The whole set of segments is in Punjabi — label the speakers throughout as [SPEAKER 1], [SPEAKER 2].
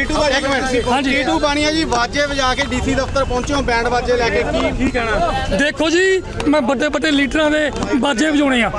[SPEAKER 1] ਇੱਕ ਮਿੰਟ।
[SPEAKER 2] ਹਾਂਜੀ।
[SPEAKER 1] ਟੀਟੂ ਬਾਣੀਆ ਜੀ ਬਾਜੇ ਵਜਾ ਕੇ ਡੀਸੀ ਦਫ਼ਤਰ ਪਹੁੰਚੇ ਹੋ ਬੈਂਡ ਬਾਜੇ ਲੈ ਕੇ। ਕੀ ਕੀ ਕਹਿਣਾ?
[SPEAKER 2] ਦੇਖੋ ਜੀ ਮੈਂ ਵੱਡੇ ਵੱਡੇ ਲੀਡਰਾਂ ਦੇ ਬਾਜੇ ਵਜਾਉਣੇ ਆ।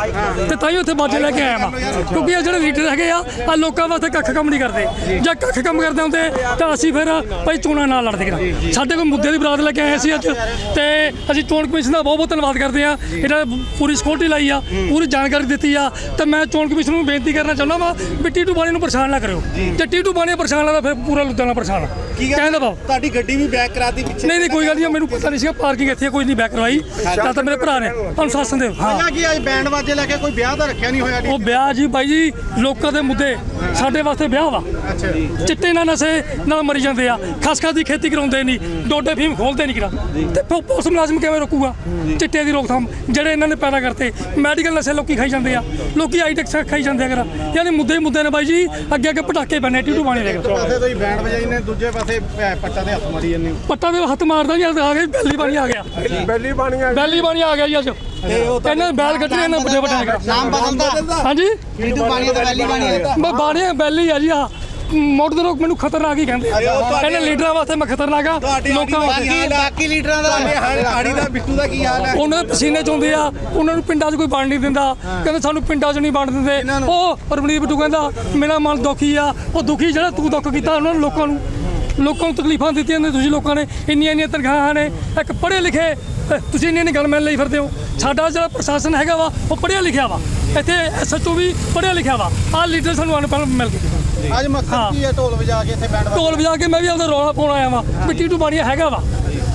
[SPEAKER 2] ਤੇ ਤਾਂ ਹੀ ਉੱਥੇ ਬਾਜੇ ਲੈ ਕੇ ਆਇਆ ਵਾਂ। ਕਿਉਂਕਿ ਇਹ ਜਿਹੜੇ ਲੀਡਰ ਹੈਗੇ ਆ ਆ ਲੋਕਾਂ ਵਾਸਤੇ ਕੱਖ ਕੰਮ ਨਹੀਂ ਕਰਦੇ। ਜੇ ਕੱਖ ਕੰਮ ਕਰਦੇ ਹੁੰਦੇ ਤਾਂ ਅਸੀਂ ਫਿਰ ਭਾਈ ਚੋਣਾਂ ਨਾਲ ਲੜਦੇ ਕਰਾਂ ਸਾਡੇ ਕੋਲ ਮੁੱਦੇ ਦੀ ਬਰਾਤ ਲੈ ਕੇ ਆਏ ਸੀ ਅੱਜ। ਤੇ ਅਸੀਂ ਚੋਣ ਕਮਿਸ਼ਨ ਦਾ ਬਹੁਤ ਬਹੁਤ ਧੰਨਵਾਦ ਕਰਦੇ ਆ। ਇਹਨਾਂ ਨੇ ਪੂਰੀ ਸਿਕਿਉਰਿਟੀ ਲਾਈ ਆ ਪੂਰੀ ਜਾਣਕਾਰੀ ਦਿੱਤੀ ਆ। ਤੇ ਮੈਂ ਚੋਣ ਕਮਿਸ਼ਨ ਨੂੰ ਬੇਨਤੀ ਕਰਨਾ ਚਾਹੁੰਦਾ ਵਾਂ ਵੀ ਟੀਟੂ ਬਾਣੀ ਨੂੰ ਪਰੇਸ਼ਾਨ ਨਾ ਕਰਿਓ। ਜੇ ਟੀਟੂ ਬਾਣੀ ਪਰੇਸ਼ਾਨ ਲੱਗਦਾ ਫਿਰ ਪੂਰਾ ਲੁਧਿਆਣਾ ਪਰੇਸ਼ਾਨ ਆ। ਕਹਿੰਦਾ ਬਾਬ
[SPEAKER 1] ਤੁਹਾਡੀ ਗੱਡੀ ਵੀ ਬੈਕ ਕਰਾਤੀ ਪਿੱਛੇ।
[SPEAKER 2] ਨਹੀਂ ਨਹੀਂ ਕੋਈ ਗੱਲ ਨਹੀਂ ਮੈਨੂੰ ਪਤਾ ਨਹੀਂ ਸੀਗਾ ਪਾਰਕਿੰਗ ਇੱਥੇ ਕੋਈ ਨਹੀਂ ਬੈਕ ਕਰਵਾਈ। ਤਾਂ ਤਾਂ ਮੇਰੇ ਭਰਾ ਨੇ ਅਨੁਸ਼ਾਸਨ ਦੇ ਹਾਂ।
[SPEAKER 1] ਕੀ ਅੱਜ ਬੈਂਡ ਬਾਜੇ ਲੈ ਕੇ ਕੋਈ ਵਿਆਹ ਤਾਂ ਰੱਖਿਆ ਨਹੀਂ ਹੋਇਆ
[SPEAKER 2] ਉਹ ਵਿਆਹ ਜੀ ਬਾਈ ਜੀ ਲੋਕਾਂ ਦੇ ਮੁੱਦੇ। ਸਾਡੇ ਵਾਸਤੇ ਵਿਆਹ ਵਾ।
[SPEAKER 1] ਅੱਛਾ। ਜੀ
[SPEAKER 2] ਚਿੱਟੇ ਨਾਲ ਨਸ਼ੇ ਨਾਲ ਮਰੀ ਜਾਂਦੇ ਆ। ਖਸਖਸ ਦੀ ਖੇਤੀ ਕਰਾਉਂਦੇ ਨਹੀਂ ਡੋਡੇ ਫੀਮ ਖੋਲਦੇ ਨਹੀਂ ਕਿਰਾ। ਤੇ ਪੁਲਿਸ ਮੁਲਾਜ਼ਮ ਕਿਵੇਂ ਰੋਕੂਗਾ? ਚਿੱਟੇ ਦੀ ਰੋਕਥਾਮ ਜਿਹੜੇ ਇਹਨਾਂ ਨੇ ਪੈਦਾ ਕਰਤੇ। ਮੈਡੀਕਲ ਨਸ਼ੇ ਲੋਕੀ ਖਾਈ ਜਾਂਦੇ ਆ। ਲੋਕੀ ਆਈਟੈਕਸ ਖਾਈ ਜਾਂਦੇ ਆ ਕਿਰਾ। ਯਾਨੀ ਮੁੱਦੇ ਮੁੱਦੇ ਨੇ ਬਾਈ ਜੀ। ਅੱਗੇ ਅੱਗੇ ਪਟਾਕੇ ਪੈਣੇ ਟੀਟੂ ਬਾਣੀ ਦੇ
[SPEAKER 1] ਤੋਂ ਹੀ ਬੈਂਡ ਵਜਾਈ ਨੇ ਦੂਜੇ ਪਾਸੇ ਪੱਟਾਂ ਦੇ ਹੱਥ ਮਾਰੀ ਜਾਂਦੇ ਹੋ।
[SPEAKER 2] ਪੱਟਾ ਦੇ ਹੱਥ ਮਾਰਦਾ ਜੀ ਆ ਗਿਆ ਬੈਲੀ ਬਾਣੀ ਆ ਗਿਆ।
[SPEAKER 3] ਬੈਲੀ ਬਾਣੀਆਂ
[SPEAKER 2] ਬੈਲੀ ਬਾਣੀ ਆ ਗਿਆ ਜੀ ਅੱਜ। ਇਹਨਾਂ ਬੈਲ ਕੱਢਣੇ ਇਹਨਾਂ ਵੱਡੇ ਵੱਡੇ ਨੇ
[SPEAKER 1] ਨਾਮ ਬਦਲਦਾ।
[SPEAKER 2] ਹਾਂਜੀ?
[SPEAKER 1] ਟੀਟੂ ਬਾਣੀਆ ਤਾਂ ਵੈਲੀ ਬਾਣੀਆ
[SPEAKER 2] ਮੈਂ ਬਾਣੀਆਂ ਬੈਲੀ ਆ ਜੀ ਆ ਮੋਟਰ ਦੇ ਲੋਕ ਮੈਨੂੰ ਖਤਰਨਾਕ ਹੀ ਕਹਿੰਦੇ ਕਹਿੰਦੇ ਲੀਡਰਾਂ ਵਾਸਤੇ ਮੈਂ ਖਤਰਨਾਕ ਆ ਲੋਕਾਂ ਵਾਸਤੇ।
[SPEAKER 1] ਬਾਕੀ ਲੀਡਰਾਂ ਦਾ ਆੜੀ ਦਾ ਬਿੱਟੂ ਦਾ ਕੀ ਹਾਲ ਹੈ
[SPEAKER 2] ਉਹਨਾਂ ਦੇ ਪਸੀਨੇ ਚੋਂਦੇ ਆ ਉਹਨਾਂ ਨੂੰ ਪਿੰਡਾਂ 'ਚ ਕੋਈ ਵੰਡ ਨਹੀਂ ਦਿੰਦਾ। ਕਹਿੰਦੇ ਸਾਨੂੰ ਪਿੰਡਾਂ 'ਚ ਨਹੀਂ ਵੰਡ ਦਿੰਦੇ? ਉਹ ਰਮਣੀਤ ਬਿੱਟੂ ਕਹਿੰਦਾ ਮੇਰਾ ਮਨ ਦੁਖੀ ਆ। ਉਹ ਦੁਖੀ ਜਿਹੜਾ ਤੂੰ ਦੁੱਖ ਕੀਤਾ ਉਹਨਾਂ ਨੂੰ ਲੋਕਾਂ ਨੂੰ। ਲੋਕਾਂ ਨੂੰ ਤਕਲੀਫਾਂ ਦਿੱਤੀਆਂ ਨੇ ਤੁਸੀਂ ਲੋਕਾਂ ਨੇ। ਇੰਨੀਆਂ ਇੰਨੀਆਂ ਤਨਖਾਹਾਂ ਨੇ। ਇੱਕ ਪੜ੍ਹੇ ਲਿਖੇ ਤੁਸੀਂ ਇੰਨੀਆਂ ਇੰਨੀਆਂ ਗੱਲ ਮੰਨ ਲਈ ਫਿਰਦੇ ਹੋ। ਸਾਡਾ ਜਿਹੜਾ ਪ੍ਰਸ਼ਾਸਨ ਹੈਗਾ ਵਾ ਉਹ ਪੜ੍ਹਿਆ ਲਿਖਿਆ ਵਾ। ਇੱਥੇ ਐਸਐਚਓ ਵੀ ਪੜ੍ਹਿਆ ਲਿਖਿਆ ਵਾ। ਆਹ ਲੀਡਰ ਸਾਨੂੰ ਅਨਪੜ੍ਹ ਮਿਲ ਗਏ।
[SPEAKER 1] ਅੱਜ ਮਕਸਦ ਕੀ ਹੈ ਢੋਲ ਵਜਾ ਕੇ ਇੱਥੇ ਬੈਂਡ
[SPEAKER 2] ਢੋਲ ਵਜਾ ਕੇ ਮੈਂ ਵੀ ਆਪਦਾ ਰੌਲਾ ਪਾਉਣ ਆਇਆ ਵਾਂ। ਮਿੱਟੀ ਟੂ ਬਾਣੀਆ ਹੈਗਾ ਵਾ।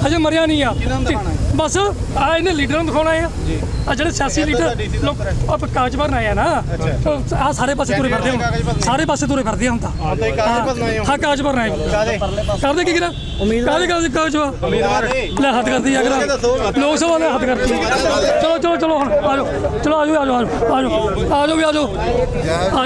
[SPEAKER 2] ਹਜੇ ਮਰਿਆ ਨਹੀਂ ਆ।
[SPEAKER 1] ਕਿਹਨਾਂ ਨੂੰ ਦਿਖਾਉਣਾ
[SPEAKER 2] ਬਸ ਆ ਇਹਨੇ ਲੀਡਰਾਂ ਨੂੰ ਦਿਖਾਉਣਾ ਆ ਆ ਜਿਹੜੇ ਸਿਆਸੀ ਲੀਡਰ ਲੋਕ ਆਪ ਕਾਗਜ਼ ਭਰਨ ਆਏ ਆ ਨਾ। ਆ ਸਾਰੇ ਪਾਸੇ ਤੁਰੇ ਫਿਰਦੇ
[SPEAKER 1] ਕਾਗਜ਼
[SPEAKER 2] ਹੁਣ। ਸਾਰੇ ਪਾਸੇ ਤੁਰੇ ਫਿਰਦੇ ਹੁਣ ਤਾਂ।
[SPEAKER 1] ਤਾਂ ਇਹ ਕਾਗਜ਼ ਭਰਨ ਆਏ ਹੋ।
[SPEAKER 2] ਹਾਂ ਕਾਗਜ਼ ਭਰਨ ਆਏ
[SPEAKER 1] ਕਾਦੇ?
[SPEAKER 2] ਕਰਦੇ ਕੀ ਕਰਾਂ ਕਾਦੇ ਕਾਗਜ਼ ਕਾਗਜ਼ ਵਾ?
[SPEAKER 1] ਉਮੀਦਵਾਰ।
[SPEAKER 2] ਲੈ ਹੱਥ ਕਰਦੀ ਆ ਕਰਾਂ ਲੋਕ ਸਭਾ ਨੇ ਹੱਥ ਕਰਦੀ ਚਲੋ ਚਲੋ ਚਲੋ ਹੁਣ ਆ ਜਾਓ। ਚਲੋ ਆ ਜਾਓ ਆ ਜਾਓ ਆ ਜਾਓ। ਆ ਜਾਓ। ਵੀ ਆ ਜਾਓ ਆ ਜਾਓ।